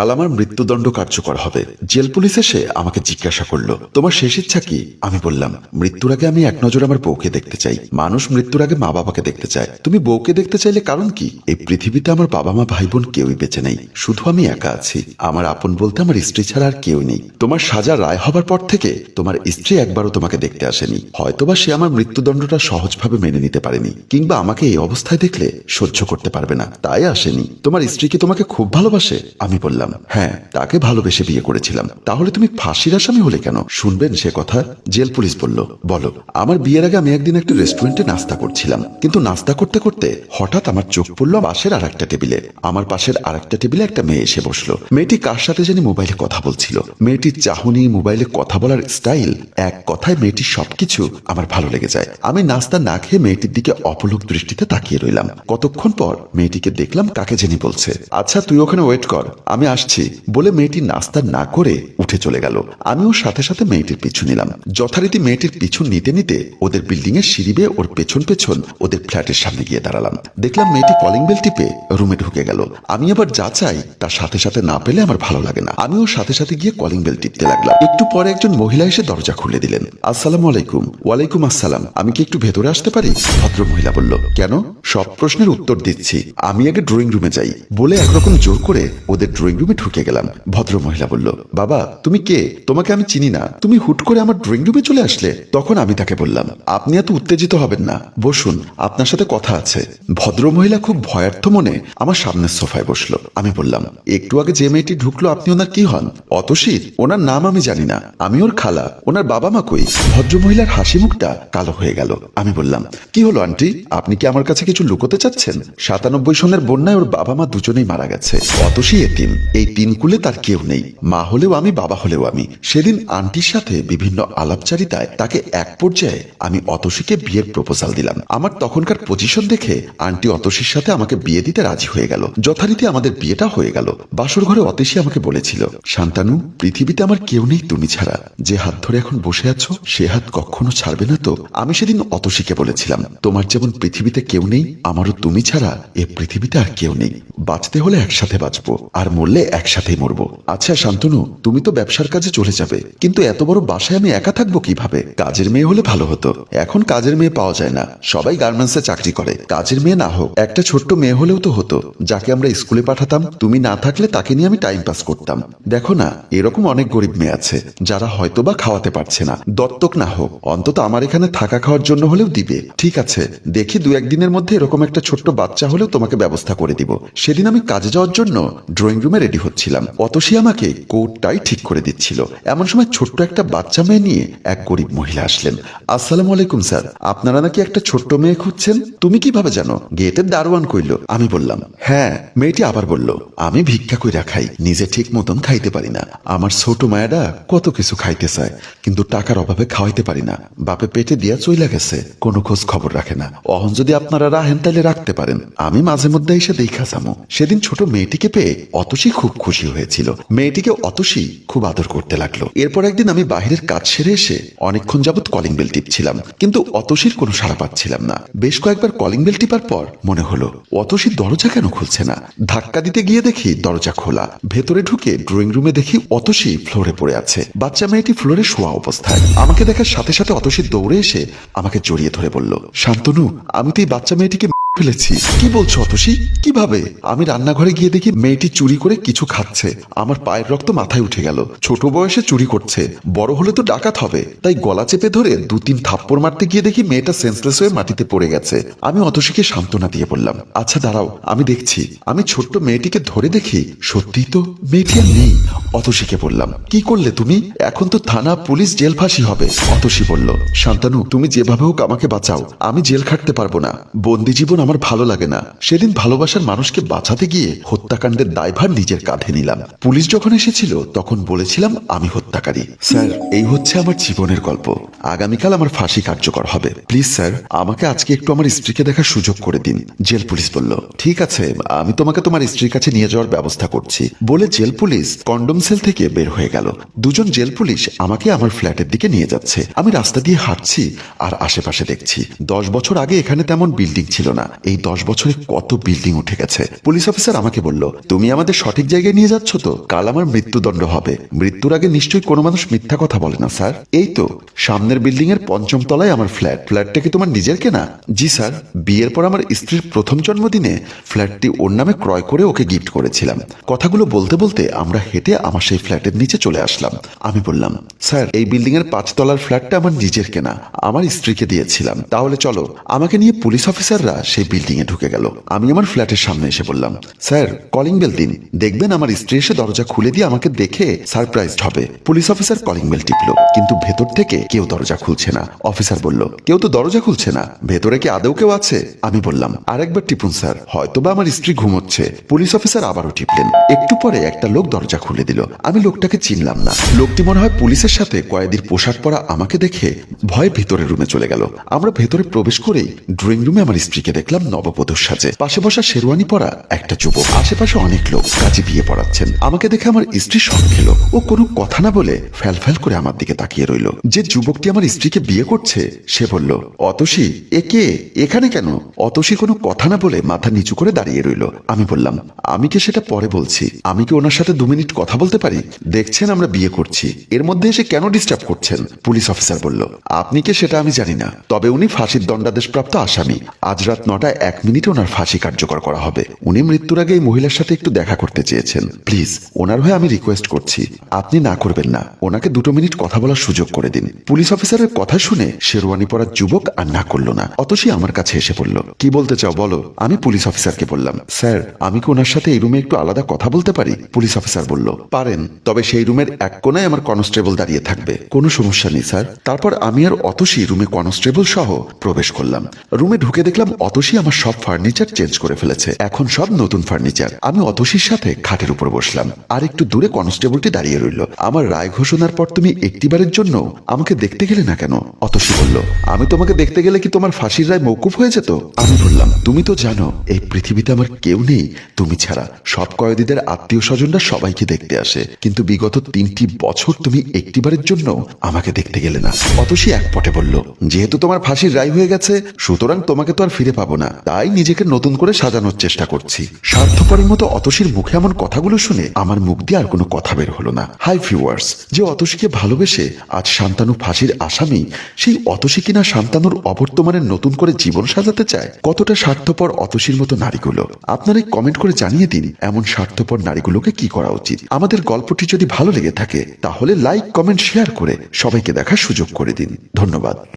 কাল আমার মৃত্যুদণ্ড কার্যকর হবে। জেল পুলিশ এসে আমাকে জিজ্ঞাসা করল, তোমার শেষ ইচ্ছা কি? আমি বললাম, মৃত্যুর আগে আমি এক নজর আমার বউকে দেখতে চাই। মানুষ মৃত্যুর আগে মা বাবাকে দেখতে চায়। তুমি বউকে দেখতে চাইলে কারণ কি? এই পৃথিবীতে আমার বাবা মা ভাই বোন কেউই বেঁচে নেই। শুধু আমি একা আছি। আমার আপন বলতে আমার স্ত্রী ছাড়া আর কেউ নেই। তোমার সাজা রায় হবার পর থেকে তোমার স্ত্রী একবারও তোমাকে দেখতে আসেনি। হয়তোবা সে আমার মৃত্যুদণ্ডটা সহজভাবে মেনে নিতে পারেনি, কিংবা আমাকে এই অবস্থায় দেখলে সহ্য করতে পারবে না। তাই আসেনি। তোমার স্ত্রী কি তোমাকে খুব ভালোবাসে? আমি বললাম হ্যাঁ তাকে ভালোবেসে বিয়ে করেছিলাম। তাহলে তুমি ফাঁসির আসামি হলে কেন? শুনবেন সে কথা? জেল পুলিশ বলল, বলো, আমার বিয়ের আগে আমি একদিন একটা রেস্টুরেন্টে নাস্তা করছিলাম। কিন্তু নাস্তা করতে করতে হঠাৎ আমার চোখ পড়ল পাশের আর একটা টেবিলে। আমার পাশের আর একটা টেবিলে একটা মেয়ে এসে বসল। মেয়েটি কার সাথে জানি মোবাইলে কথা বলছিল। মেয়েটির চাহনি, মোবাইলে কথা বলার স্টাইল, এক কথায় মেয়েটির সবকিছু আমার ভালো লেগে যায়। আমি নাস্তা না খেয়ে মেয়েটির দিকে অপলক দৃষ্টিতে তাকিয়ে রইলাম। কতক্ষণ পর মেয়েটিকে দেখলাম কাকে জানি বলছে আচ্ছা তুই ওখানে ওয়েট কর। আমি আসছি বলে মেয়েটি নাস্তা না করে উঠে চলে গেল। আমিও সাথে সাথে মেয়েটির পিছু নিলাম। যথারীতি মেয়েটির পিছু নিতে নিতে ওদের বিল্ডিং এর সিঁড়ি ওর পেছন পেছন ওদের ফ্ল্যাটের সামনে গিয়ে দাঁড়ালাম। দেখলাম মেয়েটি কলিং বেল টিপে রুমে ঢুকে গেল। আমি আবার যা চাই তার সাথে সাথে না পেলে আমার ভালো লাগে না। আমিও সাথে সাথে গিয়ে কলিং বেল টিপতে লাগলাম। একটু পরে একজন মহিলা এসে দরজা খুলে দিলেন। আসসালাম আলাইকুম। ওয়ালাইকুম আসসালাম। আমি কি একটু ভেতরে আসতে পারি? ভদ্র মহিলা বলল, কেন? সব প্রশ্নের উত্তর দিচ্ছি। আমি আগে ড্রয়িং রুমে যাই। বলে একরকম জোর করে ওদের ড্রয়িং রুমে ঢুকে গেলাম। ভদ্র মহিলা বলল, বাবা, তুমি কে? তোমাকে আমি চিনি না। তুমি হুট করে আমার ড্রয়িং রুমে চলে আসলে। তখন আমি তাকে বললাম, আপনি এত উত্তেজিত হবেন না। বসুন, আপনার সাথে কথা আছে। ভদ্র মহিলা খুব ভয়ার্থ মনে আমার সামনের সোফায় বসল। আমি বললাম, একটু আগে যে মেয়েটি ঢুকলো, আপনি ওনার কি হন? অতসীর ওনার নাম আমি জানি না। আমি ওর খালা, ওনার বাবা মা কই? ভদ্র মহিলার হাসি মুখটা কালো হয়ে গেল। আমি বললাম, কি হলো আন্টি? আপনি কি আমার কাছে কিছু লুকোতে চাচ্ছেন? সাতানব্বই সনের বন্যায় ওর বাবা মা দুজনেই মারা গেছে। অতসী এতিম এই তিন কুলে তার কেউ নেই। মা হলেও আমি, বাবা হলেও আমি। সেদিন আন্টির সাথে বিভিন্ন আলাপচারিতায় তাকে এক পর্যায়ে আমি অতসীকে বিয়ের প্রপোজাল দিলাম। আমার তখনকার পজিশন দেখে আন্টি অতসীর সাথে আমাকে বিয়ে দিতে রাজি হয়ে গেল। যথারীতি আমাদের বিয়েটা হয়ে গেল। বাসর ঘরে অতসী আমাকে বলেছিল, শান্তানু, পৃথিবীতে আমার কেউ নেই তুমি ছাড়া। যে হাত ধরে এখন বসে আছো, সে হাত কখনো ছাড়বে না তো? আমি সেদিন অতসীকে বলেছিলাম, তোমার যেমন পৃথিবীতে কেউ নেই, আমারও তুমি ছাড়া এ পৃথিবীতে আর কেউ নেই। বাঁচতে হলে একসাথে বাঁচবো, আর মরলে একসাথেই মরবো। আচ্ছা শান্তনু, তুমি তো ব্যবসার কাজে চলে যাবে। কিন্তু এত বড় বাসায় আমি একা থাকব কীভাবে? কাজের মেয়ে হলে ভালো হতো। এখন কাজের মেয়ে পাওয়া যায় না। সবাই গার্মেন্টসে চাকরি করে। কাজের মেয়ে না হোক, একটা ছোট্ট মেয়ে হলেও তো হতো। যাকে আমরা স্কুলে পাঠাতাম, তুমি না থাকলে তাকে নিয়ে আমি টাইম পাস করতাম। দেখো না, এরকম অনেক গরিব মেয়ে আছে, যারা হয়তো বা খাওয়াতে পারছে না। দত্তক না হোক, অন্তত আমার এখানে থাকা খাওয়ার জন্য হলেও দিবে। ঠিক আছে, দেখি দু একদিনের মধ্যে এরকম একটা ছোট্ট বাচ্চা হলেও তোমাকে ব্যবস্থা করে দিব। সেদিন আমি কাজে যাওয়ার জন্য ড্রয়িং রুমে রেডি হচ্ছিলাম। অতসী আমাকে কোটটাই ঠিক করে দিচ্ছিল। এমন সময় ছোট্ট একটা বাচ্চা মেয়ে নিয়ে এক গরিব মহিলা আসলেন। আসসালামু আলাইকুম, স্যার। আপনারা নাকি একটা ছোট্ট মেয়ে খুঁজছেন? তুমি কীভাবে জানো? গেটের দারোয়ান কইল, আমি বললাম। হ্যাঁ মেয়েটি আবার বলল, আমি ভিক্ষা কইরা খাই, নিজে ঠিক মতন খাইতে পারি না। আমার ছোট মায়াডা কত কিছু খাইতে চায়, কিন্তু টাকার অভাবে খাওয়াইতে পারি না। বাপে পেটে দিয়া চইলা গেছে, কোনো খোঁজ খবর রাখে না। অহন যদি আপনারা রাহেন তাইলে রাখতে পারেন। আমি মাঝে মধ্যে এসে দেখা যাব সেদিন ছোট মেয়েটিকে পেয়ে অতসী খুব খুশি হয়েছিল। মেয়েটিকে অতসী খুব আদর করতে লাগল। এরপর একদিন আমি বাহিরের কাজ সেরে এসে অনেকক্ষণ যাবৎ কলিং বেল টিপছিলাম, কিন্তু অতসীর কোনো সাড়া পাচ্ছিলাম না। বেশ কয়েকবার কলিং বেল টিপার পর মনে হলো, অতসীর দরজা কেন খুলছে না? ধাক্কা দিতে গিয়ে দেখি দরজা খোলা। ভেতরে ঢুকে ড্রয়িং রুমে দেখি অতসী ফ্লোরে পড়ে আছে। বাচ্চা মেয়েটি ফ্লোরে শোয়া অবস্থায়। আমাকে দেখার সাথে সাথে অতসী দৌড়ে এসে আমাকে জড়িয়ে ধরে বলল, শান্তনু, আমি তো এই বাচ্চা মেয়েটিকে ফেলেছি। কি বলছো অতসী? কীভাবে? আমি রান্নাঘরে গিয়ে দেখি মেয়েটি চুরি করে কিছু খাচ্ছে। আমার পায়ের রক্ত মাথায় উঠে গেল। ছোট বয়সে চুরি করছে। বড় হলে তো ডাকাত হবে। তাই গলা চেপে ধরে দু তিন থাপ্পড় মারতে গিয়ে দেখি মেয়েটা সেন্সলেস হয়ে মাটিতে পড়ে গেছে। আমি অতসীকে সান্ত্বনা দিয়ে বললাম আচ্ছা দাঁড়াও, আমি দেখছি। আমি ছোট্ট মেয়েটিকে ধরে দেখি। সত্যিই তো মেয়েটি নেই। অতসীকে বললাম, কি করলে তুমি? এখন তো থানা, পুলিশ, জেল ফাঁসি হবে। অতসী বলল, শান্তানু, তুমি যেভাবে হোক আমাকে বাঁচাও। আমি জেল খাটতে পারব না। বন্দি জীবন আমার ভালো লাগে না। সেদিন ভালোবাসার মানুষকে বাঁচাতে গিয়ে হত্যাকাণ্ডের দায়ভার নিজের কাঁধে নিলাম। পুলিশ যখন এসেছিল, তখন বলেছিলাম, আমি হত্যাকারী। স্যার, এই হচ্ছে আমার জীবনের গল্প। আগামীকাল আমার ফাঁসি কার্যকর হবে। প্লিজ, স্যার, আমাকে আজকে একটু আমার স্ত্রীকে দেখার সুযোগ করে দিন। জেল পুলিশ বলল, ঠিক আছে, আমি তোমাকে তোমার স্ত্রীর কাছে নিয়ে যাওয়ার ব্যবস্থা করছি। বলে জেল পুলিশ কন্ডম সেল থেকে বের হয়ে গেল। দুজন জেল পুলিশ আমাকে আমার ফ্ল্যাটের দিকে নিয়ে যাচ্ছে। আমি রাস্তা দিয়ে হাঁটছি আর আশেপাশে দেখছি। দশ বছর আগে এখানে তেমন বিল্ডিং ছিল না। এই দশ বছরে কত বিল্ডিং উঠে গেছে? পুলিশ অফিসার আমাকে বলল, তুমি আমাদের সঠিক জায়গায় নিয়ে যাচ্ছ তো? কাল আমার মৃত্যুদণ্ড হবে। মৃত্যুর আগে নিশ্চয়ই কোনো মানুষ মিথ্যা কথা বলে না, স্যার? এই তো, সামনের বিল্ডিং এর পঞ্চম তলায় আমার ফ্ল্যাট ফ্ল্যাটটা কি তোমার নিজের কেনা? জি, স্যার। বিয়ের পর আমার স্ত্রীর প্রথম জন্মদিনে ফ্ল্যাটটি ওর নামে ক্রয় করে ওকে গিফট করেছিলাম। কথাগুলো বলতে বলতে আমরা হেঁটে আমার সেই ফ্ল্যাটের নিচে চলে আসলাম। আমি বললাম, স্যার, এই বিল্ডিং এর পাঁচতলার ফ্ল্যাটটা আমার নিজের কেনা। আমার স্ত্রীকে দিয়েছিলাম। তাহলে চলো, আমাকে নিয়ে পুলিশ অফিসাররা সেই বিল্ডিং এ ঢুকে গেল। আমি আমার ফ্ল্যাটের সামনে এসে বললাম স্যার কলিং বেল দিন। দেখবেন আমার স্ত্রী এসে দরজা খুলে দিয়ে আমাকে দেখে সারপ্রাইজড হবে। পুলিশ অফিসার কলিং বেল টিপলো। কিন্তু ভেতর থেকে কেউ দরজা খুলছে না। অফিসার বলল, কেউ তো দরজা খুলছে না। ভেতরে কি আদৌ কেউ আছে? আমি বললাম, আরেকবার টিপুন, স্যার। হয়তোবা আমার স্ত্রী ঘুমোচ্ছে। পুলিশ অফিসার আবারও টিপলেন। একটু পরে একটা লোক দরজা খুলে দিল। আমি লোকটাকে চিনলাম না। লোকটি মনে হয় পুলিশের সাথে কয়েদির পোশাক পরা আমাকে দেখে ভয়ে ভেতরের রুমে চলে গেল। আমরা ভেতরে প্রবেশ করেই ড্রয়িং রুমে আমার স্ত্রীকে দেখলাম। নববধূর সাজে। পাশে বসা শেরওয়ানি পরা একটা যুবক। আশেপাশে অনেক লোক কাজে বিয়ে পড়াচ্ছেন। আমাকে দেখে আমার স্ত্রী শখ খেল ও কোনো কথা না বলে ফ্যাল ফ্যাল করে আমার দিকে তাকিয়ে রইল। যে যুবকটি আমার স্ত্রীকে বিয়ে করছে, সে বলল, অতসী, এ কে? এখানে কেন? অতসী কোনো কথা না বলে মাথা নিচু করে দাঁড়িয়ে রইল। আমি বললাম, আমি কি সেটা পরে বলছি? আমি কি ওনার সাথে দু মিনিট কথা বলতে পারি? দেখছেন আমরা বিয়ে করছি। এর মধ্যে এসে কেন ডিস্টার্ব করছেন? পুলিশ অফিসার বলল, আপনি কে সেটা আমি জানি না। তবে উনি ফাঁসির দণ্ডাদেশপ্রাপ্ত আসামি। আজ রাত নটায় এক মিনিটে ওনার ফাঁসি কার্যকর করা হবে। উনি মৃত্যুর আগে এই মহিলার সাথে একটু দেখা করতে চেয়েছেন। প্লিজ, ওনার হয়ে আমি রিকোয়েস্ট করছি। আপনি না করবেন না। ওনাকে দুটো মিনিট কথা বলার সুযোগ করে দিন। পুলিশ অফিসারের কথা শুনে শেরওয়ানি পরা যুবক আর না করল না। অতসী আমার কাছে এসে বলল কি বলতে চাও বলো? আমি পুলিশ অফিসারকে বললাম। স্যার, আমি কি ওনার সাথে এই রুমে একটু আলাদা কথা বলতে পারি? পুলিশ অফিসার বলল, পারেন, তবে সেই রুমের এক কোনায় আমার কনস্টেবল দাঁড়িয়ে থাকবে। কোনো সমস্যা নেই, স্যার। তারপর আমি আর অতসী রুমে কনস্টেবল সহ প্রবেশ করলাম। রুমে ঢুকে দেখলাম অতসী আমার সব ফার্নিচার চেঞ্জ করে ফেলেছে। এখন সব নতুন ফার্নিচার। আমি অতসীর সাথে খাটের উপর বসলাম। আর একটু দূরে কনস্টেবলটি দাঁড়িয়ে রইল। আমার রায় ঘোষণার পর তুমি একটিবারের জন্য আমাকে দেখতে গেলে না কেন? অতসী বলল, আমি তোমাকে দেখতে গেলে কি তোমার ফাঁসির রায় মৌকুফ হয়ে যেত? আমি বললাম, তুমি তো জানো, এই পৃথিবীতে আমার কেউ নেই। তুমি ছাড়া সব কয়েদিদের আত্মীয় স্বজনরা সবাইকে দেখতে আসে। কিন্তু বিগত তিনটি বছর তুমি একটিবারের জন্য আমাকে দেখতে গেলে না। অতসী এক পটে বলল, যেহেতু তোমার ফাঁসির রায় হয়ে গেছে, সুতরাং তোমাকে তো আর ফিরে পাবো না। তাই নিজেকে নতুন করে সাজানোর চেষ্টা করছি। স্বার্থপরের মতো অতসীর মুখে এমন কথাগুলো শুনে আমার মুখ দিয়ে আর কোনো কথা বের হলো না। হাই ভিউয়ার্স, যে অতসীকে ভালোবেসে আজ শান্তানু ফাঁসির আসামি, সেই অতসী কিনা শান্তানুর অবর্তমানে নতুন করে জীবন সাজাতে চায়? কতটা স্বার্থপর অতসীর মতো নারীগুলো? আপনারা কমেন্ট করে জানিয়ে দিন, এমন স্বার্থপর নারীগুলোকে কি করা উচিত? আমাদের গল্পটি যদি ভালো লেগে থাকে, তাহলে লাইক, কমেন্ট, শেয়ার করে সবাইকে দেখার সুযোগ করে দিন। ধন্যবাদ।